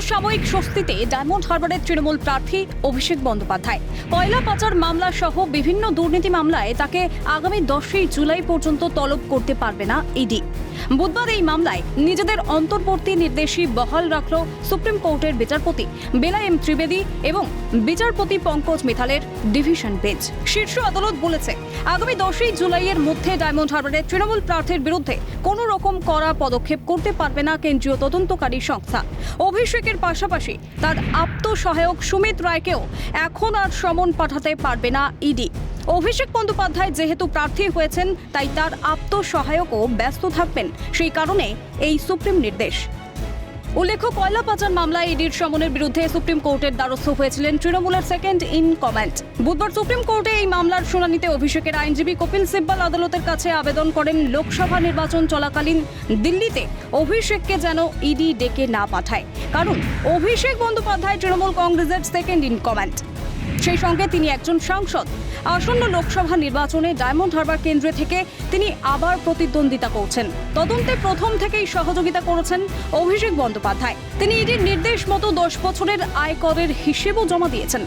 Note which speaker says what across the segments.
Speaker 1: সাময়িক স্বস্তিতে ডায়মন্ড হারবারের তৃণমূল প্রার্থী অভিষেক বন্দ্যোপাধ্যায়। কয়লা পাচার মামলা সহ বিভিন্ন দুর্নীতি মামলায় তাকে আগামী দশই জুলাই পর্যন্ত তলব করতে পারবে না ইডি। বুধবার এই মামলায় নিজেদের অন্তর্বর্তী নির্দেশই বহাল রাখল সুপ্রিম কোর্টের বিচারপতি বেলা এম ত্রিবেদী এবং বিচারপতি পঙ্কজ মিথালের ডিভিশন বেঞ্চ। শীর্ষ আদালত বলেছে, আগামী দশই জুলাইয়ের মধ্যে ডায়মন্ড হারবারের তৃণমূল প্রার্থীর বিরুদ্ধে কোনো রকম কড়া পদক্ষেপ করতে পারবে না কেন্দ্রীয় তদন্তকারী সংস্থা। অভিষেকের পাশাপাশি তার আত্মসহায়ক সুমিত রায়কেও এখন আর সমন পাঠাতে পারবে না ইডি। অভিষেক বন্দ্যোপাধ্যায় যেহেতু প্রার্থী হয়েছেন, তাই তার আত্মসহায়কও ব্যস্ত থাকবেন। সেই কারণে এই সুপ্রিম নির্দেশ। উল্লেখ্য, কয়লা পাচার মামলায় ইডির সমনের বিরুদ্ধে সুপ্রিম কোর্টের দ্বারস্থ হয়েছিলেন তৃণমূলের সেকেন্ড ইন কমান্ড বুধবার সুপ্রিম কোর্টে এই মামলার শুনানিতে অভিষেকের আইনজীবী কপিল সিব্বাল আদালতের কাছে আবেদন করেন, লোকসভা নির্বাচন চলাকালীন দিল্লিতে অভিষেককে যেন ইডি ডেকে না পাঠায়। কারণ, অভিষেক বন্দ্যোপাধ্যায় তৃণমূল কংগ্রেসের সেকেন্ড ইন কমান্ড সেই সঙ্গে তিনি একজন সাংসদ। আসন্ন লোকসভা নির্বাচনে ডায়মন্ড হারবার কেন্দ্রে থেকে তিনি আবার প্রতিদ্বন্দ্বিতা করছেন। তদন্তে প্রথম থেকেই সহযোগিতা করেছেন অভিষেক বন্দ্যোপাধ্যায়। তিনি ইডির নির্দেশ মতো দশ বছরের আয়করের হিসেবও জমা দিয়েছেন।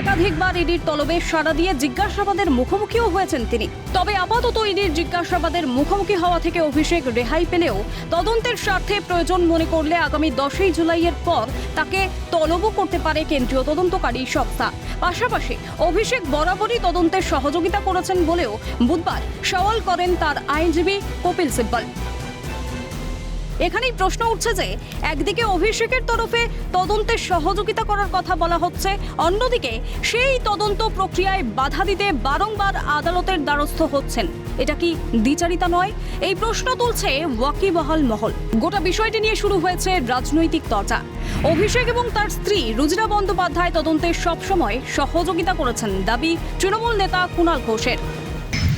Speaker 1: একাধিকবার ইডির তলবে সাড়া দিয়ে জিজ্ঞাসাবাদের মুখোমুখিও হয়েছেন তিনি। তবে আপাতত ইডির জিজ্ঞাসাবাদের মুখোমুখি হওয়া থেকে অভিষেক রেহাই পেলেও তদন্তের স্বার্থে প্রয়োজন মনে করলে আগামী দশই জুলাইয়ের পর তাকে তলবও করতে পারে কেন্দ্রীয় তদন্তকারী সংস্থা। পাশাপাশি অভিষেক বরাবরই তদন্তের সহযোগিতা করেছেন বলেও বুধবার সওয়াল করেন তার আইনজীবী কপিল সিব্বল। এখানেই প্রশ্ন উঠছে যে, একদিকে অভিষেকের তরফে তদন্তের সহযোগিতা করার কথা বলা হচ্ছে, অন্যদিকে সেই তদন্ত প্রক্রিয়ায় বাধা দিতে বারংবার আদালতের দ্বারস্থ হচ্ছেন। এটা কি দ্বিচারিতা নয়? এই প্রশ্ন তুলছে ওয়াকিবহাল মহল। গোটা বিষয়টি নিয়ে শুরু হয়েছে রাজনৈতিক চর্চা অভিষেক এবং তার স্ত্রী রুজিরা বন্দ্যোপাধ্যায় তদন্তে সবসময় সহযোগিতা করেছেন, দাবি তৃণমূল নেতা কুণাল ঘোষের।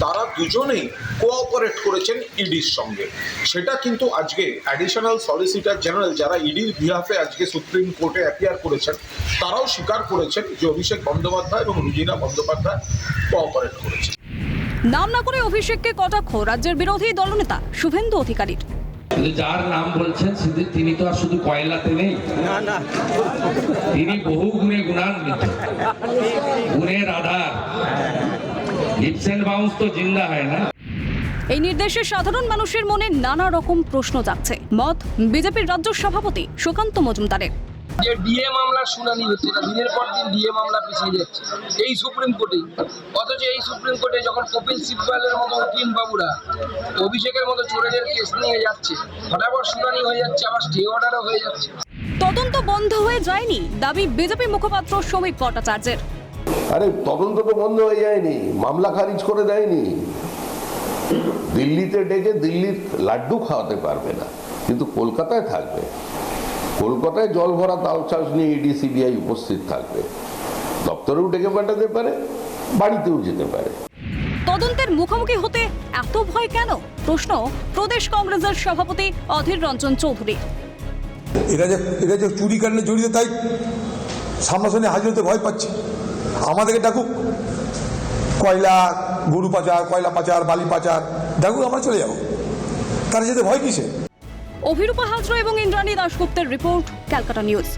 Speaker 2: তারা দুজনেই কোঅপারেট করেছেন ইডির সঙ্গে। সেটা কিন্তু আজকে অ্যাডিশনাল সলিসিটার জেনারেল যারা ইডির বিহাফে আজকে সুপ্রিম কোর্টে অ্যাপিয়ার করেছেন তারাও স্বীকার করেছেন যে অভিষেক বন্দ্যোপাধ্যায় এবং রুজিনা বন্দ্যোপাধ্যায় কোঅপারেট করেছেন।
Speaker 1: নাম না করে অভিষেককে কটাক্ষ? রাজ্যের বিরোধী দলনেতা শুভেন্দু অধিকারীর।
Speaker 3: কিন্তু যার নাম বলছেন তিনি তো আর শুধু কয়লাতে নেই। তিনি বহু গুণে গুণান্বিত। গুণের আধার। হিপস এন্ড বাউন্স তো জিন্দা হয় না।
Speaker 1: এই নির্দেশে সাধারণ মানুষের মনে নানা রকম প্রশ্ন যাচ্ছে মত বিজেপির রাজ্য সভাপতি সুকান্ত মজুমদারের।
Speaker 4: যে ডিএ মামলার শুনানি হচ্ছে না দিনের পর দিন ডিএ মামলা পিছিয়ে যাচ্ছে। এই সুপ্রিম কোর্টেই। অথচ এই সুপ্রিম কোর্টে যখন কপিল সিব্বালের মতো উকিল বাবুরা অভিষেকের মতো চোরেদের কেস নিয়ে যাচ্ছে ফটাফট শুনানি হয়ে যাচ্ছে আবার স্টে অর্ডারও হয়ে যাচ্ছে।
Speaker 1: তদন্ত বন্ধ হয়ে যায়নি দাবি বিজেপি মুখপাত্র শ্রমিক ভট্টাচার্যের।
Speaker 5: আরে তদন্ত তো বন্ধ হয়ে যায়নি মামলা খারিজ করে দেয়নি। দিল্লিতে ডেকে দিল্লির লাড্ডু খাওয়াতে পারবে না কিন্তু কলকাতায় থাকবে। কলকাতায় জল ভরা তাল চাষ নিয়ে ইডি সিবিআই উপস্থিত থাকবে। দপ্তরেও ডেকে পাঠাতে পারে বাড়িতেও যেতে পারে।
Speaker 1: তদন্তের মুখোমুখি হতে এত ভয় কেন? প্রশ্ন প্রদেশ কংগ্রেসের সভাপতি অধীর রঞ্জন চৌধুরী।
Speaker 6: এরা যে এরা যে চুরি কাণ্ডে জড়িত তাই সামনাসামনি হাজির হতে ভয় পাচ্ছে। আমাদেরকে ডাকুক। কয়লা, গরু পাচার, কয়লা পাচার, বালি পাচার, ডাকুক, আমরা চলে যাব। তারা যেতে ভয় কিসে
Speaker 1: অভিরূপা হাজরা এবং ইন্দ্রাণী দাশগুপ্তের রিপোর্ট, ক্যালকাটা নিউজ।